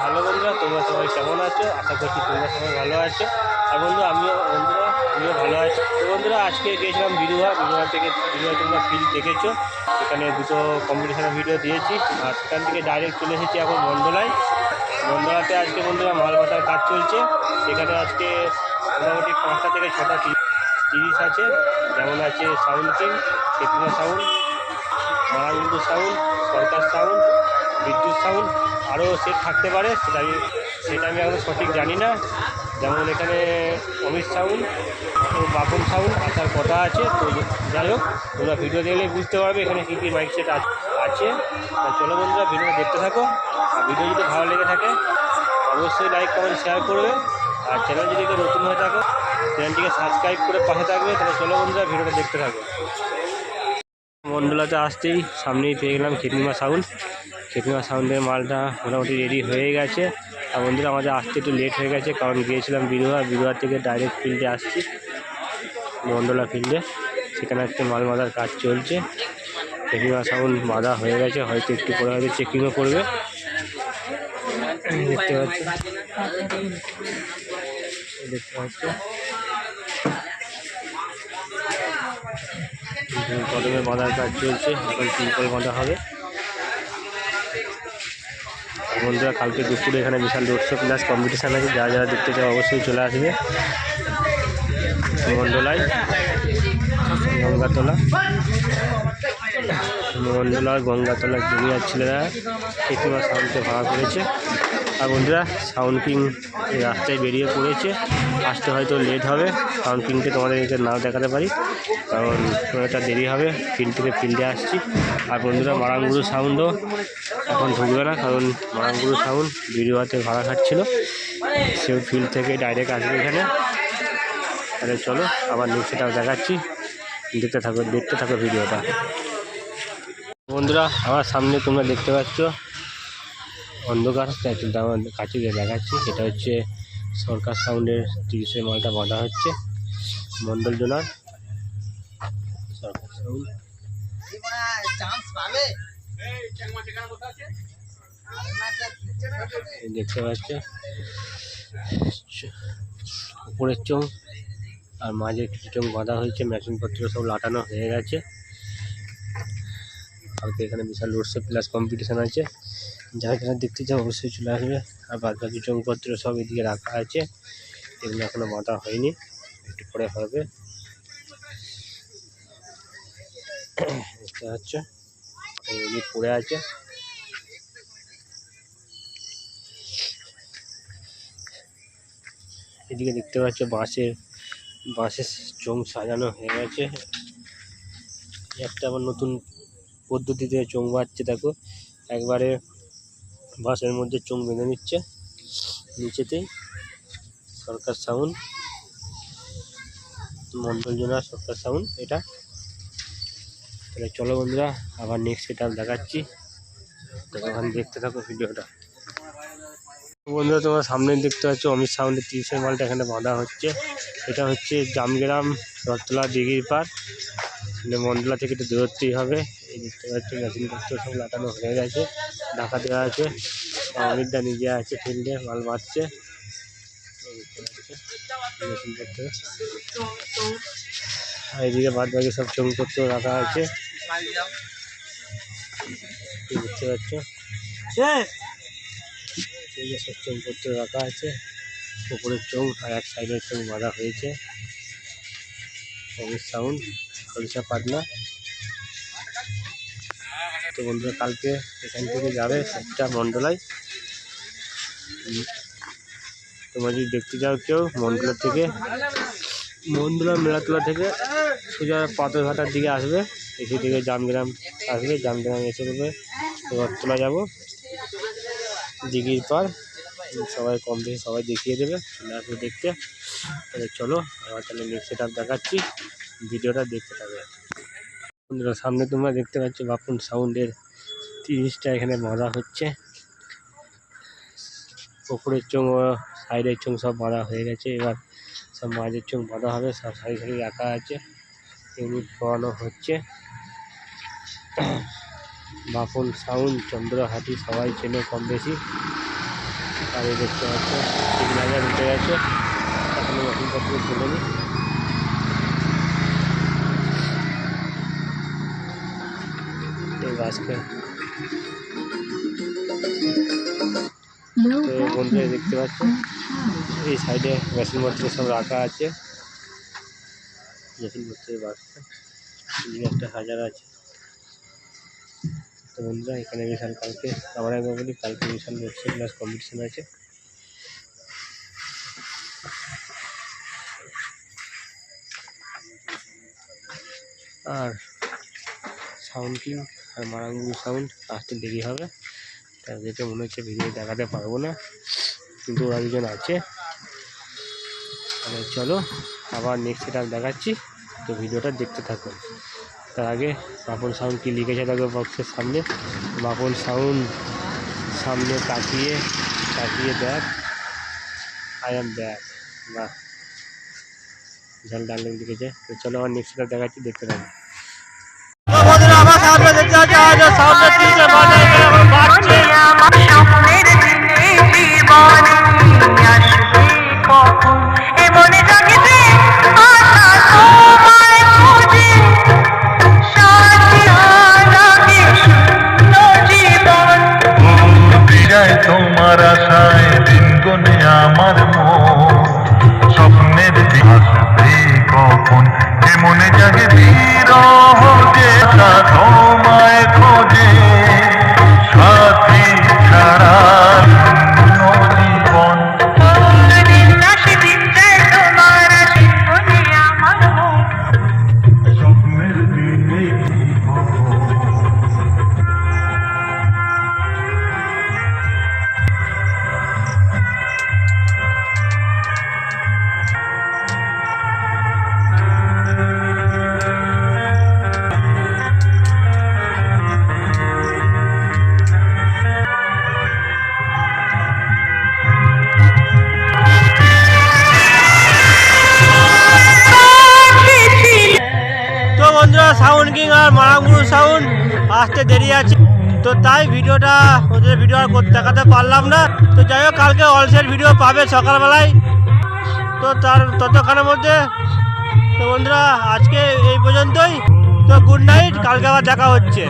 ভালো বন্ধুরা, তোমরা সবাই কেমন আছো? আশা করছি তোমরা সবাই ভালো আছো। আর বন্ধু আমিও, বন্ধুরা, আমিও ভালো আছি। তো বন্ধুরা, আজকে গিয়েছিলাম বিরুয়া বিরুয়া থেকে বিরুয়া তোমরা ফিল্ড দেখেছ। সেখানে দুটো কম্পিটিশনের ভিডিও দিয়েছি। আর সেখান থেকে ডাইরেক্ট চলে এসেছি এখন মন্ডলায় মন্ডলাতে আজকে বন্ধুরা মাল মাথার কাজ চলছে। সেখানে আজকে মোটামুটি পাঁচটা থেকে ছটা তিরিশ আছে। যেমন আছে sound king Chetna sound Maragundu sound Sarkar sound Bidyut sound আরও সেট থাকতে পারে, সেটা আমি সেটা আমি এখন সঠিক জানি না। যেমন এখানে অমিত সাউন্ড বাপন সাউন্ড আসার কথা আছে, তো যাই হোক, তোমরা ভিডিও দেখলে বুঝতে পারবে এখানে কী কী মাইক সেট আছে। চলো বন্ধুরা ভিডিওটা দেখতে থাকো। আর ভিডিও যদি ভালো লেগে থাকে, অবশ্যই লাইক কমেন্ট শেয়ার করবে। আর চ্যানেল যদি কেউ নতুন হয়ে থাকো চ্যানেলটিকে সাবস্ক্রাইব করে পাশে থাকবে। তাহলে চলো বন্ধুরা ভিডিওটা দেখতে থাকো। মন্ডলাতে আসতেই, সামনেই পেয়ে গেলাম খেতনিমা সাউন্ড খেতনিমা সাউন্ডের মালটা মোটামুটি রেডি হয়ে গেছে। আর বন্ধুরা, আমাদের আসতে একটু লেট হয়ে গেছে, কারণ গিয়েছিলাম বিরুয়া বিরুয়া থেকে ডাইরেক্ট ফিল্ডে আসছি মন্ডলা ফিল্ডে সেখানে একটা মাল মাদার কাজ চলছে। খেতনিমা সাউন্ড বাঁধা হয়ে গেছে, হয়তো একটু পরে হয়তো চেকিংও করবে। দেখতে পাচ্ছি। দেখতে পাচ্ছি। কদমে বাঁধার কাজ চলছে, এখন সিম্পল বাঁধা হবে। বন্ধুরা, কালকে দুপুরে এখানে বিশাল রোডশো প্লাস কম্পিটিশান আছে, যারা যারা দেখতে চাও অবশ্যই চলে আসবে। গন্ডোলায় গঙ্গাতলা। মন্ডলা গঙ্গাতলা জুনিয়ার ছেলেরা কেকিমা সাউন্ডকে ভাড়া করেছে। আর বন্ধুরা, সাউন্ড কিং রাস্তায় বেরিয়ে পড়েছে। আসতে হয়তো লেট হবে, সাউন্ড কিংকে তোমাদেরকে নাও দেখাতে পারি। কারণ একটা দেরি হবে ফিল্ড থেকে ফিল্ডে আসছি। আর বন্ধুরা মারাঙ্গুরু সাউন্ডও এখন ঢুকবে না, কারণ মারাঙ্গুরু সাউন্ড ভিডিওতে ভাড়া খাচ্ছিল। সেও ফিল্ড থেকে ডাইরেক্ট আসবে এখানে। তাহলে চলো, আবার নেক্সটটাও দেখাচ্ছি। দেখতে থাকো দেখতে থাকো ভিডিওটা। বন্ধুরা, আমার সামনে তোমরা দেখতে পাচ্ছ অন্ধকার আমার কাছে গিয়ে দেখাচ্ছি। এটা হচ্ছে সরকার সাউন্ডের তিরিশের মালটা বাঁধা হচ্ছে মণ্ডল জোনার। সরকার সাউন্ড। দেখতে পাচ্ছ, উপরের চোখ আর মাঝে কিছু চোখ বাঁধা হয়েছে, মেশিনপত্র সব লাটানো হয়ে গেছে। কালকে এখানে বিশাল রোডশো প্লাস কম্পিটিশান আছে। যারা যারা দেখতে চাও অবশ্যই চলে আসবে। আর বাদ বাকি চৌপত্র সব এদিকে রাখা আছে। এগুলো এখনও বাঁধা হয়নি। একটু পরে হবে। দেখতে পাচ্ছ পড়ে আছে। এদিকে দেখতে পাচ্ছ বাঁশের বাঁশের চোঙ সাজানো হয়ে গেছে। একটা আবার নতুন পদ্ধতিতে চোঙ বাঁধছে দেখো। একবারে বাঁশের মধ্যে চোঙ বেঁধে নিচ্ছে নিচেতেই সরকার সাউন্ড। মন্ডল জোনা সরকার সাউন্ড, এটা। তাহলে চলো বন্ধুরা, আবার নেক্সট এটা দেখাচ্ছি। তখন দেখতে থাকো ভিডিওটা। বন্ধুরা, তোমার সামনে দেখতে পাচ্ছ, অমিত সাউন্ডের তিরিশের মালটা এখানে বাঁধা হচ্ছে। এটা হচ্ছে জামগ্রাম রথতলা দিঘির পার মানে মন্ডলা থেকে একটু দূরত্বই হবে। এই দেখতে পাচ্ছি মেশিন পত্র সব লাগানো হয়ে গেছে, ঢাকা দেওয়া আছে, অমিতদা নিজে আছে ফিল্ডে, মাল মারছে। এই মেশিন পত্র। আর এদিকে বাদ বাকি সব চৌপত্র রাখা আছে। দেখতে পাচ্ছ সব চৌপত্র রাখা আছে উপরের চৌ আর এক সাইডের চৌ বাঁধা হয়েছে। সাউন্ড, সরিষা পাটনা। তো বন্ধুরা কালকে এখান থেকে যাবে একটা মন্ডলায় উম, তোমরা যদি দেখতে যাও কেউ মন্ডলা থেকে মন্ডলা মেলাতলা থেকে সোজা পাথরঘাটার দিকে আসবে। এসে থেকে জামগ্রাম আসবে জামগ্রাম এসে করবে রথতলা যাব। দিঘির পার সবাই কম বেশি সবাই দেখিয়ে দেবে চলে আসবে দেখতে। তাহলে চলো আবার তাহলে নেক্সট সেট দেখাচ্ছি। ভিডিওটা দেখতে থাকবে বন্ধুরা, সামনে তোমরা দেখতে পাচ্ছ বাপুন সাউন্ডের তিরিশটা এখানে বাঁধা হচ্ছে। পুকুরের চোঙ, সাইডের চোঙ সব বাঁধা হয়ে গেছে। এবার সব মাঝের চোঙ বাঁধা হবে, সব সারি সারি রাখা আছে। ইউনিট পড়ানো হচ্ছে। বাপুন সাউন্ড, চন্দ্রহাটি সবাই চেনে কম বেশি আর দেখতে পাচ্ছ সিগনালে উঠে গেছে। এখনও মেশিনপত্র খুলেনি এই Low তো বন্ধুরা দেখতে পাচ্ছ. এই সাইডে মেশিনপত্র সব রাখা আছে। মেশিনপত্রের বাক্সে এদিকে একটা হাজার আছে। তো বন্ধুরা এখানে বিশাল কালকে আমরা একবার বলি কালকে বিশাল রয়েছে ক্লাস কম্পিটিশন আছে। আর সাউন্ড কিং আর মারাঙ্গু সাউন্ড আসতে দেরি হবে। তাদেরকে মনে হচ্ছে ভিডিও দেখাতে পারব না। কিন্তু ওরা দুজন আছে। চলো, আবার নেক্সট সেট দেখাচ্ছি। তো ভিডিওটা দেখতে থাকুন। তার আগে বাপন সাউন্ড কি লিখেছে দেখো বক্সের সামনে। বাপন সাউন্ড সামনে তাকিয়ে তাকিয়ে দেখ। আই এম ব্যাক বাহ। বিশাল ডার্লিং লিখেছে তো চলো আবার নেক্সট সেট দেখাচ্ছি, দেখতে থাকুন। সামনে দেখতে পাচ্ছি সামনে সাথী লাগে শূন্য জীবন যায় তোমার আশায় দিন গনে আমার মন। এমনে জাগে বিরহ যে তোমায় খোঁজে। সাউন্ড কিং আর মারামগুরু সাউন্ড। আসতে দেরি আছে। তো তাই ভিডিওটা ওদের ভিডিও আর দেখাতে পারলাম না। তো যাই হোক, কালকে অলসের ভিডিও পাবে সকালবেলায়। তো তার ততক্ষণের মধ্যে তো বন্ধুরা, আজকে এই পর্যন্তই। তো গুড নাইট কালকে আবার দেখা হচ্ছে।